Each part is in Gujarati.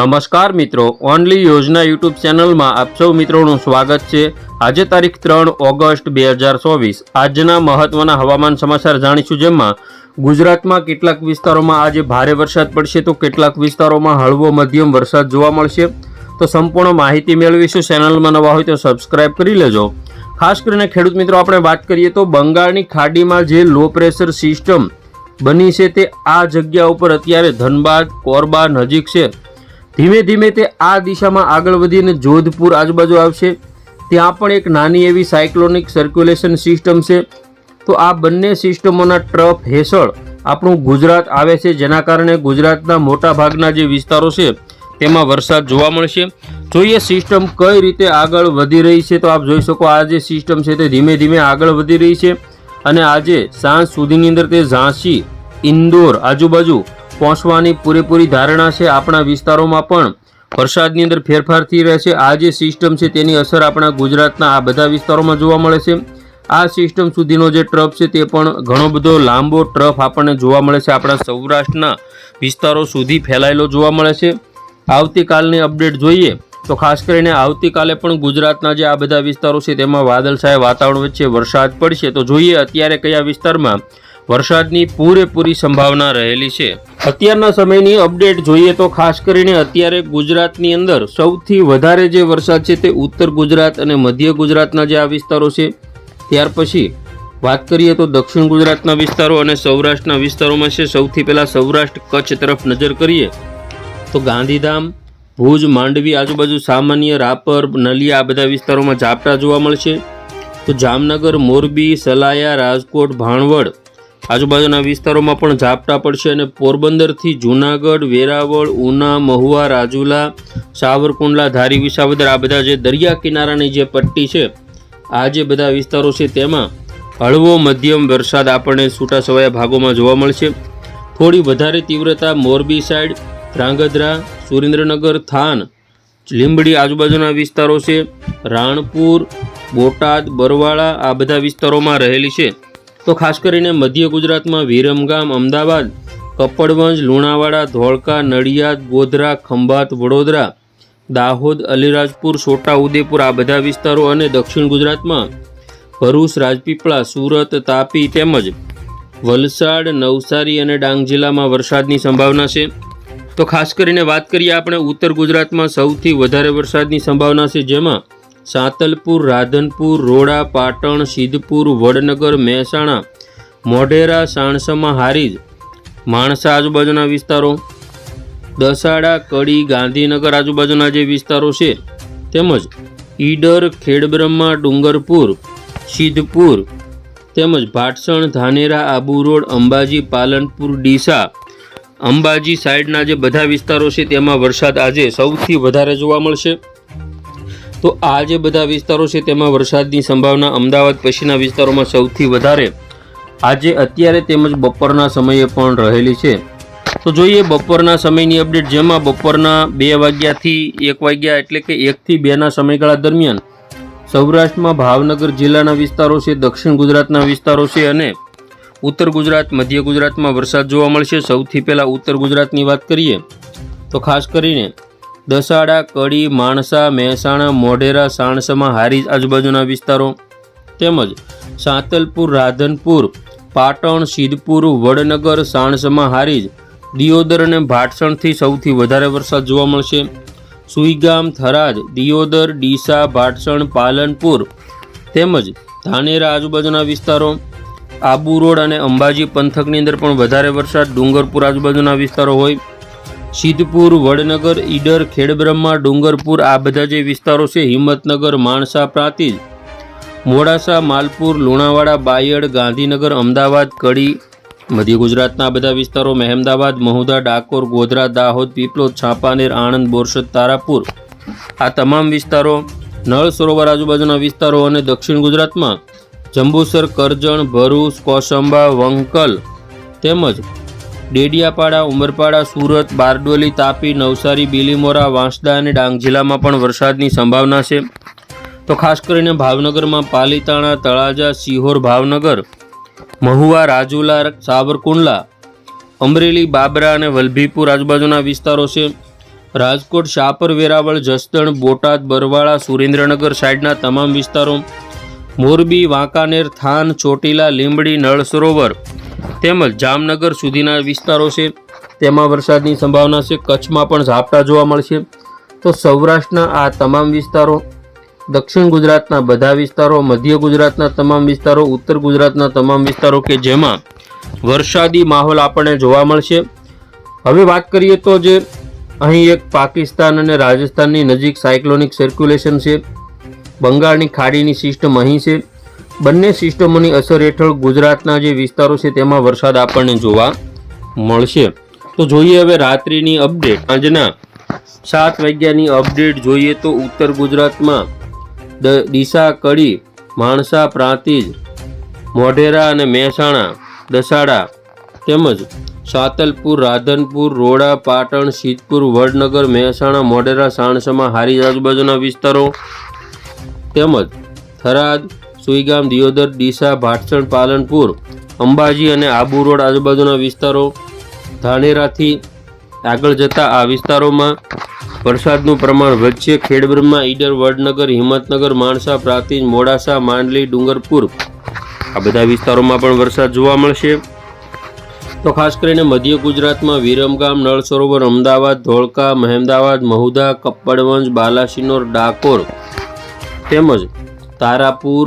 નમસ્કાર મિત્રો, ઓનલી યોજના યુટ્યુબ ચેનલમાં આપ સૌ મિત્રોનું સ્વાગત છે. આજે તારીખ ત્રણ ઓગસ્ટ બે હજાર ચોવીસ. આજના મહત્વના હવામાન સમાચાર જાણીશું જેમાં ગુજરાતમાં કેટલાક વિસ્તારોમાં આજે ભારે વરસાદ પડશે તો કેટલાક વિસ્તારોમાં હળવો મધ્યમ વરસાદ જોવા મળશે. તો સંપૂર્ણ માહિતી મેળવીશું. ચેનલમાં નવા હોય તો સબસ્ક્રાઇબ કરી લેજો. ખાસ કરીને ખેડૂત મિત્રો, આપણે વાત કરીએ તો બંગાળની ખાડીમાં જે લો પ્રેશર સિસ્ટમ બની છે તે આ જગ્યા ઉપર અત્યારે ધનબાદ, કોરબા નજીક છે. ધીમે ધીમે તે આ દિશામાં આગળ વધીને જોધપુર આજુબાજુ આવશે. ત્યાં પણ એક નાની એવી સાયક્લોનિક સર્ક્યુલેશન સિસ્ટમ છે. તો આ બંને સિસ્ટમોના ટ્રફ હેઠળ આપણું ગુજરાત આવે છે, જેના કારણે ગુજરાતના મોટા ભાગના જે વિસ્તારો છે, તેમાં વરસાદ જોવા મળશે. જોઈએ સિસ્ટમ કઈ રીતે આગળ વધી રહી છે તો આપ જોઈ શકો આ જે સિસ્ટમ છે તે ધીમે ધીમે આગળ વધી રહી છે. અને આજે સાંજ સુધીની અંદર તે ઝાંસી, ઇન્દોર આજુબાજુ પહોંચવાની પૂરેપૂરી ધારણા છે આપણા વિસ્તારોમાં પણ. વરસાદની અંદર ફેરફાર થઈ રહે છે. આ જે સિસ્ટમ છે તેની અસર આપણા ગુજરાતના આ બધા વિસ્તારોમાં જોવા મળે છે. આ સિસ્ટમ સુધીનો જે ટ્રફ છે તે પણ ઘણો બધો લાંબો ટ્રફ આપણને જોવા મળે છે. આપણા સૌરાષ્ટ્રના વિસ્તારો સુધી ફેલાયેલો જોવા મળે છે. આવતીકાલની અપડેટ જોઈએ તો ખાસ કરીને આવતીકાલે પણ ગુજરાતના જે આ બધા વિસ્તારો છે તેમાં વાદળછાયા વાતાવરણ વચ્ચે વરસાદ પડશે. તો જોઈએ અત્યારે કયા વિસ્તારમાં વરસાદની પૂરેપૂરી સંભાવના રહેલી છે. અત્યારના સમયની અપડેટ જોઈએ તો ખાસ કરીને અત્યારે ગુજરાતની અંદર સૌથી વધારે જે વરસાદ છે તે ઉત્તર ગુજરાત અને મધ્ય ગુજરાતના જે આ વિસ્તારો છે. ત્યાર પછી વાત કરીએ તો દક્ષિણ ગુજરાતના વિસ્તારો અને સૌરાષ્ટ્રના વિસ્તારોમાં છે. સૌથી પહેલાં સૌરાષ્ટ્ર કચ્છ તરફ નજર કરીએ તો ગાંધીધામ, ભુજ, માંડવી, આજુબાજુ સામાન્ય રાપર, નલિયા આ બધા વિસ્તારોમાં ઝાપટા જોવા મળશે. તો જામનગર, મોરબી, સલાયા, રાજકોટ, ભાણવડ આજુબાજુના વિસ્તારોમાં પણ ઝાપટા પડશે અને પોરબંદરથી જૂનાગઢ, વેરાવળ, ઉના, મહુવા, રાજુલા, સાવરકુંડલા, ધારી વિસાવદર આ બધા જે દરિયા કિનારાની જે પટ્ટી છે, આ જે બધા વિસ્તારો છે તેમાં હળવો મધ્યમ વરસાદ આપણને છૂટાછવાયા ભાગોમાં જોવા મળશે. થોડી વધારે તીવ્રતા મોરબી સાઈડ, ધ્રાંગધ્રા, સુરેન્દ્રનગર, થાન, લીંબડી આજુબાજુના વિસ્તારો છે, રાણપુર, બોટાદ, બરવાળા આ બધા વિસ્તારોમાં રહેલી છે. તો ખાસ કરીને મધ્ય ગુજરાતમાં વિરમગામ, અમદાવાદ કપડવંજ લુણાવાડા, ધોળકા, નડિયાદ, ગોધરા, ખંભાત, વડોદરા, દાહોદ, અલીરાજપુર છોટાઉદેપુર આ બધા વિસ્તારો અને દક્ષિણ ગુજરાતમાં ભરૂચ, રાજપીપળા, સુરત, તાપી તેમજ વલસાડ, નવસારી અને ડાંગ જિલ્લામાં વરસાદની સંભાવના છે. તો ખાસ કરીને વાત કરીએ આપણે ઉત્તર ગુજરાતમાં સૌથી વધારે વરસાદની સંભાવના છે, જેમાં સાંતલપુર, રાધનપુર, રોડા, પાટણ, સિદ્ધપુર, વડનગર, મહેસાણા, મોઢેરા, સાણસમા હારીજ, માણસા આજુબાજુના વિસ્તારો, દસાડા, કડી, ગાંધીનગર આજુબાજુના જે વિસ્તારો છે, તેમજ ઈડર, ખેડબ્રહ્મા, ડુંગરપુર, સિદ્ધપુર, તેમજ ભાટસણ, ધાનેરા આબુ રોડ અંબાજી, પાલનપુર, ડીસા, અંબાજી સાઈડના જે બધા વિસ્તારો છે, તેમાં વરસાદ આજે સૌથી વધારે જોવા મળશે. તો આ જે બધા વિસ્તારો છે, તેમાં વરસાદની સંભાવના અમદાવાદ પછીના વિસ્તારોમાં સૌથી વધારે. આજે અત્યારે તેમજ બપોરના સમયે પણ રહેલી છે. તો જોઈએ બપોરના સમયની અપડેટ. જેમાં બપોરના બે વાગ્યાથી એક વાગ્યા એટલે કે એકથી બેના સમયગાળા દરમિયાન સૌરાષ્ટ્રમાં ભાવનગર જિલ્લાના વિસ્તારો છે, દક્ષિણ ગુજરાતના વિસ્તારો છે અને ઉત્તર ગુજરાત, મધ્ય ગુજરાતમાં વરસાદ જોવા મળશે. સૌથી પહેલાં ઉત્તર ગુજરાતની વાત કરીએ તો ખાસ કરીને દસાડા, કડી, માણસા, મહેસાણા, મોઢેરા, સાણસમા હારીજ આજુબાજુના વિસ્તારો. તેમજ સાંતલપુર, રાધનપુર, પાટણ, સિદ્ધપુર, વડનગર, સાણસમા હારીજ દિયોદર અને ભાટસણથી સૌથી વધારે વરસાદ જોવા મળશે. સુઈગામ, થરાદ, દિયોદર, ડીસા, ભાટસણ, પાલનપુર તેમજ ધાનેરા આજુબાજુના વિસ્તારો. આબુ રોડ અને અંબાજી પંથકની અંદર પણ વધારે વરસાદ, ડુંગરપુર આજુબાજુના વિસ્તારો હોય. સિદ્ધપુર, વડનગર, ઈડર, ખેડબ્રહ્મા, ડુંગરપુર આ બધા જે વિસ્તારો છે, હિંમતનગર, માણસા, પ્રાંતિજ, મોડાસા, માલપુર, લુણાવાડા, બાયડ, ગાંધીનગર, અમદાવાદ, કડી, મધ્ય ગુજરાતના બધા વિસ્તારો, મહેમદાવાદ, મહુદા, ડાકોર, ગોધરા, દાહોદ, પીપલોદ, છાપાનેર, આણંદ, બોરસદ, તારાપુર. આ તમામ વિસ્તારો, નળ સરોવર આજુબાજુના વિસ્તારો અને દક્ષિણ ગુજરાતમાં જંબુસર, કરજણ, ભરૂચ કોસંબા વંકલ તેમજ ડેડિયાપાડા, ઉમરપાડા, સુરત, બારડોલી, તાપી, નવસારી, બીલીમોરા, વાંસદા અને ડાંગ જિલ્લામાં પણ વરસાદની સંભાવના છે. તો ખાસ કરીને ભાવનગરમાં પાલીતાણા, તળાજા સિહોર ભાવનગર, મહુવા, રાજુલા, સાવરકુંડલા, અમરેલી, બાબરા અને વલભીપુર આજુબાજુના વિસ્તારો છે. રાજકોટ, શાપર, વેરાવળ, જસદણ, બોટાદ, બરવાળા, સુરેન્દ્રનગર સાઈડના તમામ વિસ્તારો. મોરબી, વાંકાનેર, થાન, ચોટીલા, લીંબડી, નળ સરોવર તેમજ જામનગર સુધીના વિસ્તારો છે. તેમાં વરસાદની સંભાવના છે. કચ્છમાં પણ ઝાપટા જોવા મળશે. તો સૌરાષ્ટ્રના આ તમામ વિસ્તારો, દક્ષિણ ગુજરાતના બધા વિસ્તારો, મધ્ય ગુજરાતના તમામ વિસ્તારો, ઉત્તર ગુજરાતના તમામ વિસ્તારો કે જેમાં વરસાદી માહોલ આપણને જોવા મળશે. હવે વાત કરીએ તો જે અહીં એક પાકિસ્તાન અને રાજસ્થાનની નજીક સાયક્લોનિક સર્ક્યુલેશન છે. બંગાળની ખાડીની સિસ્ટમ અહીં છે. બંને સિસ્ટમોની અસર હેઠળ ગુજરાતના જે વિસ્તારો છે તેમાં વરસાદ આપણને જોવા મળશે. તો જોઈએ હવે રાત્રિની અપડેટ. સાંજના સાત વાગ્યાની અપડેટ જોઈએ તો ઉત્તર ગુજરાતમાં દ- ડીસા, કડી, માણસા, પ્રાંતિજ, મોઢેરા અને મહેસાણા, દસાડા તેમજ સાતલપુર, રાધનપુર, રોડા, પાટણ, સિદ્ધપુર, વડનગર, મહેસાણા, મોઢેરા, સાણસમા હારી આજુબાજુના વિસ્તારો તેમજ થરાદ સુઈગામ, દિયોદર, ડીસા, ભાટસણ, પાલનપુર, અંબાજી અને આબુ રોડ આજુબાજુના વિસ્તારો. ધાનેરાથી આગળ જતા આ વિસ્તારોમાં વરસાદનું પ્રમાણ વધશે. ખેડબ્રહ્મા, ઈડર, વડનગર, હિંમતનગર, માણસા પ્રાચીન મોડાસા, માંડલી, ડુંગરપુર. આ બધા વિસ્તારોમાં પણ વરસાદ જોવા મળશે. તો ખાસ કરીને મધ્ય ગુજરાતમાં વિરમગામ નળ સરોવર અમદાવાદ, ધોળકા, મહેમદાવાદ, મહુધા, કપ્પડવંજ, બાલાસિનોર, ડાકોર તેમજ તારાપુર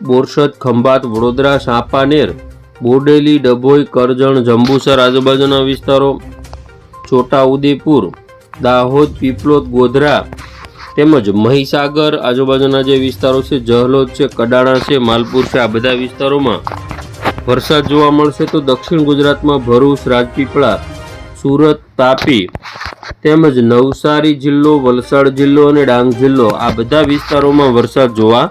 બોરસદ, ખંભાત, વડોદરા સાપાનેર બોડેલી, ડભોઈ, કરજણ, જંબુસર, આજુબાજુના વિસ્તારો, છોટાઉદેપુર, દાહોદ, પીપલોદ, ગોધરા તેમજ મહીસાગર આજુબાજુના જે વિસ્તારો છે, જહલોદ છે, કડાણા છે, માલપુર છે, આ બધા વિસ્તારોમાં વરસાદ જોવા મળશે તો દક્ષિણ ગુજરાતમાં ભરૂચ, રાજપીપળા, સુરત, તાપી તેમજ નવસારી જિલ્લો, વલસાડ જિલ્લો અને ડાંગ જિલ્લો આ બધા વિસ્તારોમાં વરસાદ જોવા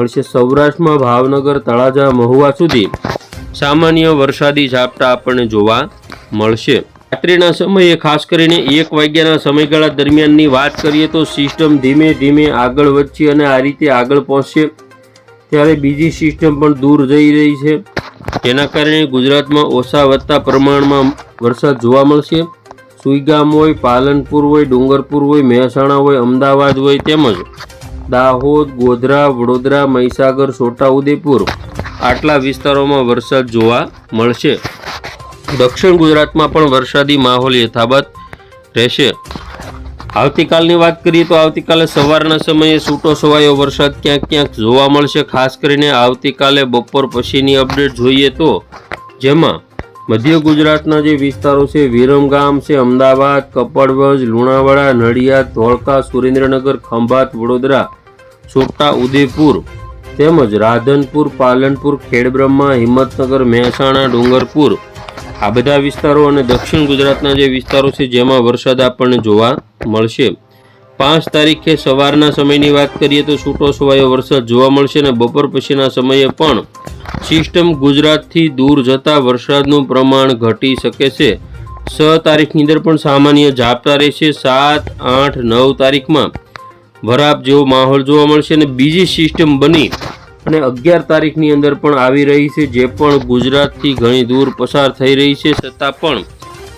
મળશે સૌરાષ્ટ્રમાં ભાવનગર, તળાજા, મહુવા સુધી. સામાન્ય વરસાદી ઝાપટા આપણને જોવા મળશે. રાત્રિના સમયે ખાસ કરીને એક વાગ્યાના સમયગાળા દરમિયાનની વાત કરીએ તો સિસ્ટમ ધીમે ધીમે આગળ વધશે અને આ રીતે આગળ પહોંચશે. ત્યારે બીજી સિસ્ટમ પણ દૂર જઈ રહી છે. જેના કારણે ગુજરાતમાં ઓછા વધતા પ્રમાણમાં વરસાદ જોવા મળશે. સુઈગામ હોય, પાલનપુર હોય, ડુંગરપુર હોય, મહેસાણા હોય, અમદાવાદ હોય તેમજ દાહોદ, ગોધરા, વડોદરા, મહીસાગર છોટાઉદેપુર આટલા વિસ્તારોમાં વરસાદ જોવા મળશે. દક્ષિણ ગુજરાતમાં પણ વરસાદી માહોલ યથાવત રહેશે. આવતીકાલની વાત કરીએ તો આવતીકાલે સવારના સમયે છૂટો છવાયો વરસાદ ક્યાંક ક્યાંક જોવા મળશે. ખાસ કરીને આવતીકાલે બપોર પછીની અપડેટ જોઈએ તો, જેમાં મધ્ય ગુજરાતના જે વિસ્તારો છે, વિરમગામ છે, અમદાવાદ, કપડવજ, લુણાવાડા, નડિયાદ, ધોળકા, સુરેન્દ્રનગર, ખંભાત, વડોદરા છોટા ઉદેપુર તેમજ રાધનપુર, પાલનપુર, ખેડબ્રહ્મા, હિંમતનગર, મહેસાણા, ડુંગરપુર. આ બધા વિસ્તારો અને દક્ષિણ ગુજરાતના જે વિસ્તારો છે, જેમાં વરસાદ આપણને જોવા મળશે. પાંચ તારીખે સવારના સમયની વાત કરીએ તો છૂટો છવાયો વરસાદ જોવા મળશે અને બપોર પછીના સમયે પણ સિસ્ટમ ગુજરાતથી દૂર જતા વરસાદનું પ્રમાણ ઘટી શકે છે. છ તારીખની અંદર પણ સામાન્ય ઝાપટા રહેશે. સાત, આઠ, નવ તારીખમાં વરાપ જેવો માહોલ જોવા મળશે અને બીજી સિસ્ટમ બની અને અગિયાર તારીખની અંદર પણ આવી રહી છે, જે પણ ગુજરાતથી ઘણી દૂર પસાર થઈ રહી છે. છતાં પણ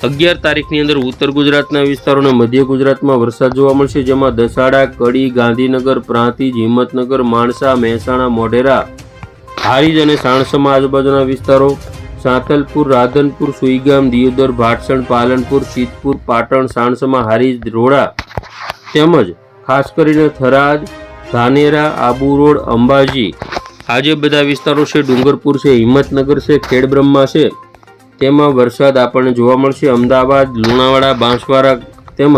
અગિયાર તારીખની અંદર ઉત્તર ગુજરાતના વિસ્તારો અને મધ્ય ગુજરાતમાં વરસાદ જોવા મળશે, જેમાં દસાડા, કડી, ગાંધીનગર પ્રાંતિજ હિંમતનગર, માણસા, મહેસાણા, મોઢેરા, હારીજ અને સાણસમાં આજુબાજુના વિસ્તારો સાંતલપુર રાધનપુર, સુઈગામ, દિયોદર, ભાટસણ, પાલનપુર, સિદ્ધપુર, પાટણ, સાણસમાં હારીજ રોડા તેમજ ખાસ કરીને થરાદ, ધાનેરા, આબુ રોડ, અંબાજી. આ જે બધા વિસ્તારો છે, ડુંગરપુર છે, હિંમતનગર છે, ખેડબ્રહ્મા છે. તેમાં વરસાદ આપણને જોવા મળશે. અમદાવાદ, લુણાવાડા, બાંસવાડા તેમજ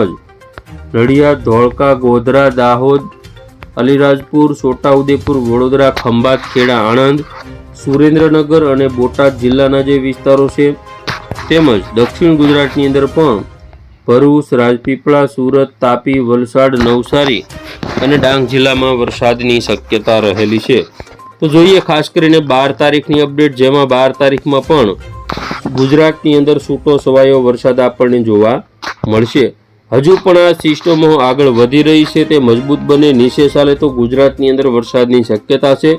નડિયાદ, ધોળકા, ગોધરા, દાહોદ, અલીરાજપુર, છોટાઉદેપુર, વડોદરા, ખંભાત, ખેડા, આણંદ, સુરેન્દ્રનગર અને બોટાદ જિલ્લાના જે વિસ્તારો છે તેમજ દક્ષિણ ગુજરાતની અંદર પણ ભરૂચ, રાજપીપળા, સુરત, તાપી, વલસાડ, નવસારી અને ડાંગ જિલ્લામાં વરસાદની શક્યતા રહેલી છે. તો જોઈએ ખાસ કરીને બાર તારીખની અપડેટ, જેમાં બાર તારીખમાં પણ ગુજરાતની અંદર છૂટો સવાયો વરસાદ આપણને જોવા મળશે. હજુ પણ આ સિસ્ટમો આગળ વધી રહી છે, તે મજબૂત બને નીચે ચાલે તો ગુજરાતની અંદર વરસાદની શક્યતા છે.